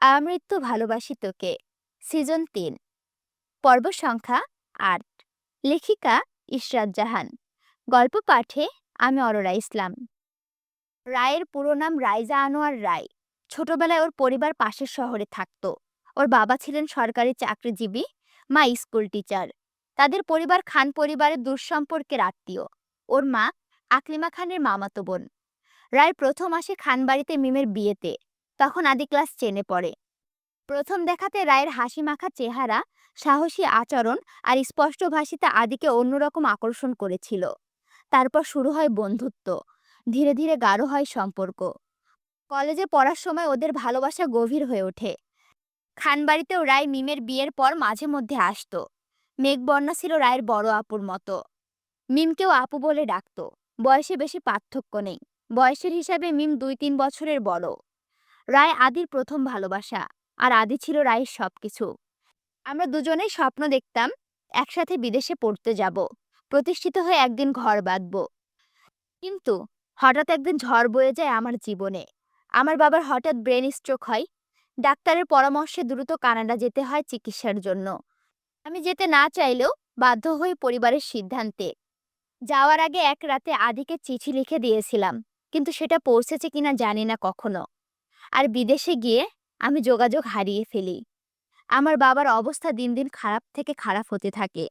আমৃত্যু ভালোবাসি তোকে, সিজন তিন। পর্ব সংখ্যা আট। লেখিকা ইশরাত জাহান। গল্প পাঠে আমি অরোরা ইসলাম। রায়ের পুরো নাম রাইজা আনোয়ার রায়। ছোটবেলায় ওর পরিবার পাশের শহরে থাকত। ওর বাবা ছিলেন সরকারি চাকরিজীবী, মা স্কুল টিচার। তাদের পরিবার খান পরিবারের দুঃসম্পর্কের আত্মীয়। ওর মা আকলিমা খানের মামাতো বোন। রায় প্রথম আসে খানবাড়িতে মিমের বিয়েতে। তখন আদি ক্লাস টেনে পড়ে। প্রথম দেখাতে রায়ের হাসি মাখা চেহারা, সাহসী আচরণ আর স্পষ্ট ভাষিতা আদিকে অন্যরকম আকর্ষণ করেছিল। তারপর শুরু হয় বন্ধুত্ব। ধীরে ধীরে গাঢ় হয় সম্পর্ক। কলেজে পড়ার সময় ওদের ভালোবাসা গভীর হয়ে ওঠে। খানবাড়িতেও রায় মিমের বিয়ের পর মাঝে মধ্যে আসতো। মেঘবর্ণা ছিল রায়ের বড় আপুর মতো। মিমকেও আপু বলে ডাকত। বয়সে বেশি পার্থক্য নেই। বয়সের হিসাবে মিম দুই তিন বছরের বড়। রায় আদির প্রথম ভালোবাসা, আর আদি ছিল রায়ের সবকিছু। আমরা দুজনেই স্বপ্ন দেখতাম একসাথে বিদেশে পড়তে যাব, প্রতিষ্ঠিত হয়ে একদিন ঘর বাঁধব। কিন্তু হঠাৎ একদিন ঝড় বয়ে যায় আমার জীবনে। আমার বাবার হঠাৎ ব্রেন স্ট্রোক হয়, ডাক্তারের পরামর্শে দ্রুত কানাডা যেতে হয় চিকিৎসার জন্য। আমি যেতে না চাইলেও বাধ্য হই পরিবারের সিদ্ধান্তে। যাওয়ার আগে এক রাতে আদিকে চিঠি লিখে দিয়েছিলাম, কিন্তু সেটা পৌঁছেছে কিনা জানি না কখনো। আর বিদেশে গিয়ে আমি যোগাযোগ হারিয়ে ফেলি। আমার বাবার অবস্থা দিন দিন খারাপ থেকে খারাপ হতে থাকে।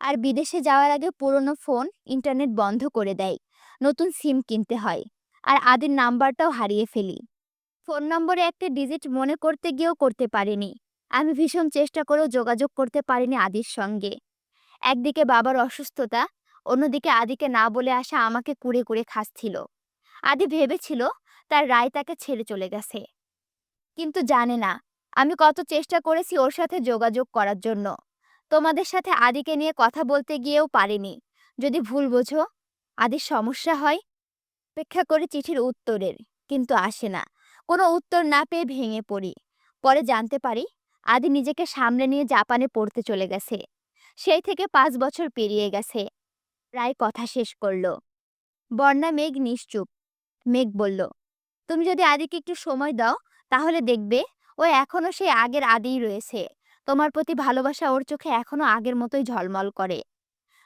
আর বিদেশে যাওয়ার আগে পুরনো ফোন, ইন্টারনেট বন্ধ করে দেয়। নতুন সিম কিনতে হয়। আর আদির নাম্বারটাও হারিয়ে ফেলি। ফোন নম্বরে একটা ডিজিট মনে করতে গিয়েও করতে পারিনি। আমি ভীষণ চেষ্টা করেও যোগাযোগ করতে পারিনি আদির সঙ্গে। একদিকে বাবার অসুস্থতা, অন্যদিকে আদিকে না বলে আসা আমাকে কুড়ে কুড়ে খাচ্ছিল। আদি ভেবেছিল তার রায় তাকে ছেড়ে চলে গেছে। কিন্তু জানে না, আমি কত চেষ্টা করেছি ওর সাথে যোগাযোগ করার জন্য। তোমাদের সাথে আদিকে নিয়ে কথা বলতে গিয়েও পারিনি। যদি ভুল বোঝো, আদির সমস্যা হয়, অপেক্ষা করে চিঠির উত্তরের, কিন্তু আসে না। কোনো উত্তর না পেয়ে ভেঙে পড়ি। পরে জানতে পারি, আদি নিজেকে সামনে নিয়ে জাপানে পড়তে চলে গেছে। সেই থেকে পাঁচ বছর পেরিয়ে গেছে। রায় কথা শেষ করল। বর্ণা মেঘ নিশ্চুপ। মেঘ বলল তুমি যদি আদিকে একটু সময় দাও, তাহলে দেখবে ও এখনও সেই আগের আদিই রয়েছে। তোমার প্রতি ভালোবাসা ওর চোখে এখনও আগের মতোই ঝলমল করে।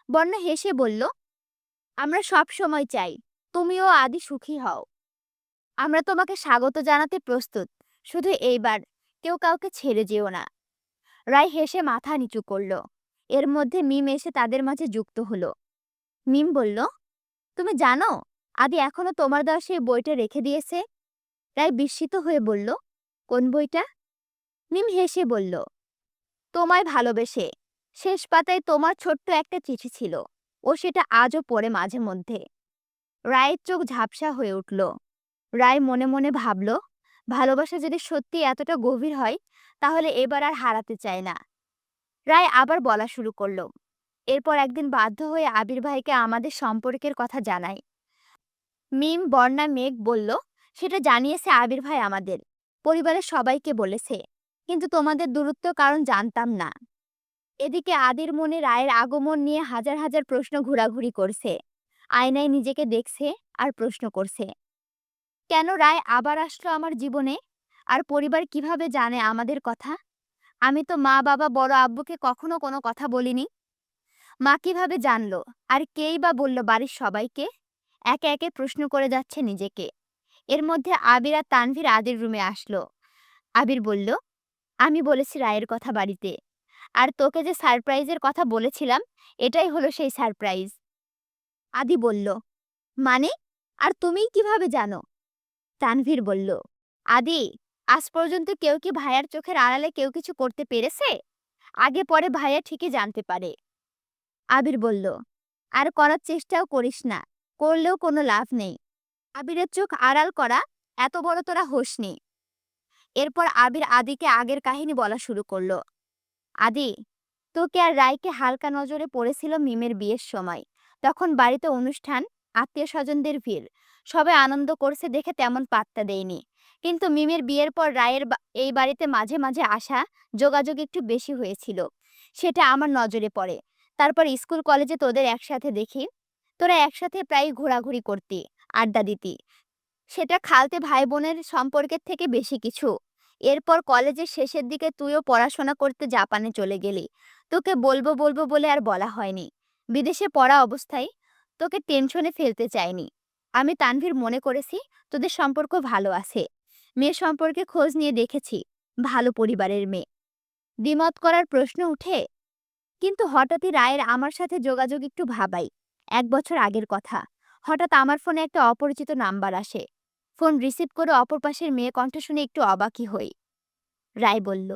বর্ণা হেসে বলল, আমরা সব সময় চাই তুমিও আদি সুখী হও। আমরা তোমাকে স্বাগত জানাতে প্রস্তুত। শুধু এইবার কেউ কাউকে ছেড়ে যেও না। রায় হেসে মাথা নিচু করল। এর মধ্যে মিম এসে তাদের মাঝে যুক্ত হলো। মিম বলল, তুমি জানো, আদি এখনও তোমার দেওয়া সেই বইটা রেখে দিয়েছে? রায় বিস্মিত হয়ে বলল, কোন বইটা? মিম হেসে বলল, তোমায় ভালোবেসে। শেষ পাতায় তোমার ছোট্ট একটা চিঠি ছিল। ও সেটা আজও পড়ে মাঝে মধ্যে রায়ের চোখ ঝাপসা হয়ে উঠল। রায় মনে মনে ভাবল, ভালোবাসা যদি সত্যি এতটা গভীর হয়, তাহলে এবার আর হারাতে চায় না রায় আবার বলা শুরু করল। এরপর একদিন বাধ্য হয়ে আবির ভাইকে আমাদের সম্পর্কের কথা জানাই মিম, বর্ণা, মেঘ বলল সেটা জানিয়েছে আবির ভাই আমাদের। পরিবারের সবাইকে বলেছে। কিন্তু তোমাদের দূরত্ব কারণ জানতাম না। এদিকে আদির মনে রায়ের আগমন নিয়ে হাজার হাজার প্রশ্ন ঘোরাঘুরি করছে। আয়নায় নিজেকে দেখছে আর প্রশ্ন করছে। কেন রায় আবার আসলো আমার জীবনে? আর পরিবার কীভাবে জানে আমাদের কথা? আমি তো মা, বাবা, বড় আব্বুকে কখনো কোনো কথা বলিনি। মা কীভাবে জানলো? আর কেই বা বলল বাড়ির সবাইকে? একে একে প্রশ্ন করে যাচ্ছে নিজেকে। এর মধ্যে আবির আর তানভীর আদির রুমে আসলো। আবির বলল, আমি বলেছি রায়ের কথা বাড়িতে। আর তোকে যে সারপ্রাইজের কথা বলেছিলাম, এটাই হলো সেই সারপ্রাইজ। আদি বলল মানে? আর তুমি কীভাবে জানো? তানভীর বলল, আদি, আজ পর্যন্ত কেউ কি ভাইয়ার চোখের আড়ালে কেউ কিছু করতে পেরেছে? আগে পরে ভাইয়া ঠিকই জানতে পারে। আবির বলল, আর করার চেষ্টাও করিস না। করলেও কোনো লাভ নেই। আবিরের চোখ আড়াল করা, এত বড় তোরা হোসনি এরপর আবির আদিকে আগের কাহিনী বলা শুরু করল। আদি, তোকে আর রায়কে হালকা নজরে পড়েছিল মিমের বিয়ের সময়। তখন বাড়িতে অনুষ্ঠান আত্মীয় স্বজনদের ভিড়। সবাই আনন্দ করছে দেখে তেমন পাত্তা দেয়নি। কিন্তু মিমের বিয়ের পর রায়ের এই বাড়িতে মাঝে মাঝে আসা যোগাযোগ একটু বেশি হয়েছিল। সেটা আমার নজরে পড়ে। তারপর স্কুল কলেজে তোদের একসাথে দেখি। তোরা একসাথে প্রায় ঘোরাঘুরি করতি। আড্ডা দিতি। সেটা খালতে ভাই বোনের সম্পর্কের থেকে বেশি কিছু। এরপর কলেজের শেষের দিকে তুইও পড়াশোনা করতে জাপানে চলে গেলি। তোকে বলব বলব বলে আর বলা হয়নি। বিদেশে পড়া অবস্থায় তোকে টেনশনে ফেলতে চাইনি। আমি তানভীর মনে করেছি তোদের সম্পর্ক ভালো আছে। মেয়ে সম্পর্কে খোঁজ নিয়ে দেখেছি, ভালো পরিবারের মেয়ে। দ্বিমত করার প্রশ্ন উঠে, কিন্তু হঠাৎই রায়ের আমার সাথে যোগাযোগ একটু ভাবাই, এক বছর আগের কথা। হঠাৎ আমার ফোনে একটা অপরিচিত নাম্বার আসে। ফোন রিসিভ করে অপর পাশের মেয়ে কণ্ঠ শুনে একটু অবাকই হই। রায় বলল,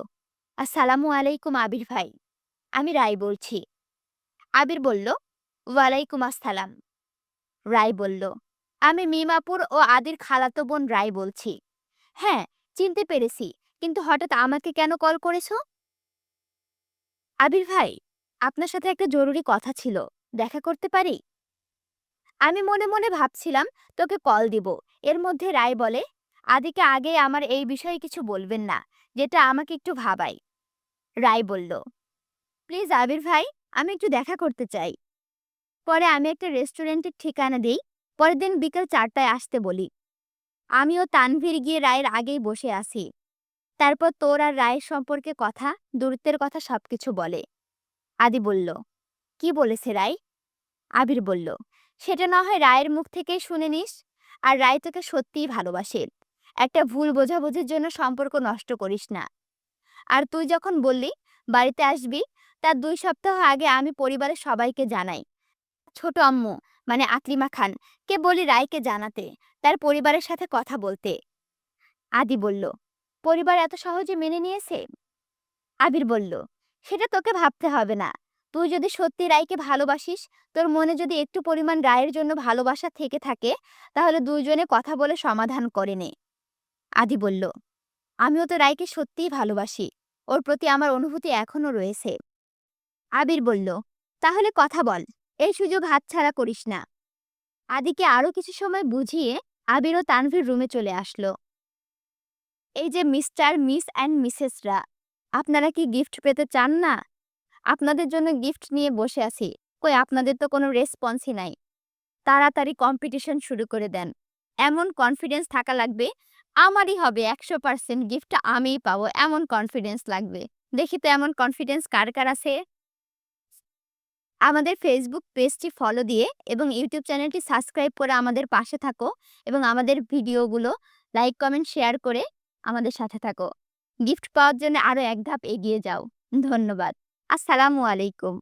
আসসালামু আলাইকুম আবির ভাই। আমি রায় বলছি। আবির বলল, ওয়ালাইকুম আসসালাম। রায় বলল, আমি মিমাপুর ও আদির খালাতো বোন রায় বলছি। হ্যাঁ চিনতে পেরেছি, কিন্তু হঠাৎ আমাকে কেন কল করেছ? আবির ভাই, আপনার সাথে একটা জরুরি কথা ছিল, দেখা করতে পারি? আমি মনে মনে ভাবছিলাম, তোকে কল দিব। এর মধ্যে রায় বলে, আদিকে আগে আমার এই বিষয়ে কিছু বলবেন না, যেটা আমাকে একটু ভাবাই রায় বলল, প্লিজ আবির ভাই, আমি একটু দেখা করতে চাই। পরে আমি একটা রেস্টুরেন্টের ঠিকানা দিই, পরের দিন বিকেল চারটায় আসতে বলি। আমিও তানভীর গিয়ে রায়ের আগেই বসে আছি। তারপর তোর আর রায়ের সম্পর্কে কথা, দূরত্বের কথা সবকিছু বলে। আদি বলল, কি বলেছে রায়? আবির বলল সেটা না হয় রায়ের মুখ থেকেই শুনে নিস। আর রায় তোকে সত্যিই ভালোবাসে। একটা ভুল বোঝাবুঝির জন্য সম্পর্ক নষ্ট করিস না। আর তুই যখন বললি, বাড়িতে আসবি? তার দুই সপ্তাহ আগে আমি পরিবারের সবাইকে জানাই। ছোট আম্মু মানে আকলিমা খান, কে বলি রায়কে জানাতে? তার পরিবারের সাথে কথা বলতে। আদি বলল, পরিবার এত সহজে মেনে নিয়েছে? আবির বলল, সেটা তোকে ভাবতে হবে না। তুই যদি সত্যি রায়কে ভালোবাসিস, তোর মনে যদি একটু পরিমাণ রায়ের জন্য ভালোবাসা থেকে থাকে, তাহলে দুইজনে কথা বলে সমাধান করে নে। আদি বলল, আমিও তো রায়কে সত্যিই ভালোবাসি। ওর প্রতি আমার অনুভূতি এখনও রয়েছে। আবির বলল, তাহলে কথা বল, এই সুযোগ হাতছাড়া করিস না। আদিকে আরও কিছু সময় বুঝিয়ে আবির ও তানভীর রুমে চলে আসলো। এই যে মিস্টার, মিস অ্যান্ড মিসেসরা, আপনারা কি গিফট পেতে চান না? আপনাদের জন্য গিফট নিয়ে বসে আছি। কই, আপনাদের তো কোনো রেসপন্সই নাই। তাড়াতাড়ি কম্পিটিশন শুরু করে দেন। এমন কনফিডেন্স থাকা লাগবে, আমারই হবে একশো পার্সেন্ট গিফটটা আমিই পাবো। এমন কনফিডেন্স লাগবে। দেখি তো এমন কনফিডেন্স কার কার আছে? আমাদের ফেসবুক পেজটি ফলো দিয়ে এবং ইউটিউব চ্যানেলটি সাবস্ক্রাইব করে আমাদের পাশে থাকো এবং আমাদের ভিডিওগুলো লাইক, কমেন্ট, শেয়ার করে আমাদের সাথে থাকো। গিফট পাওয়ার জন্য আরও এক ধাপ এগিয়ে যাও। ধন্যবাদ। আসসালামু আলাইকুম।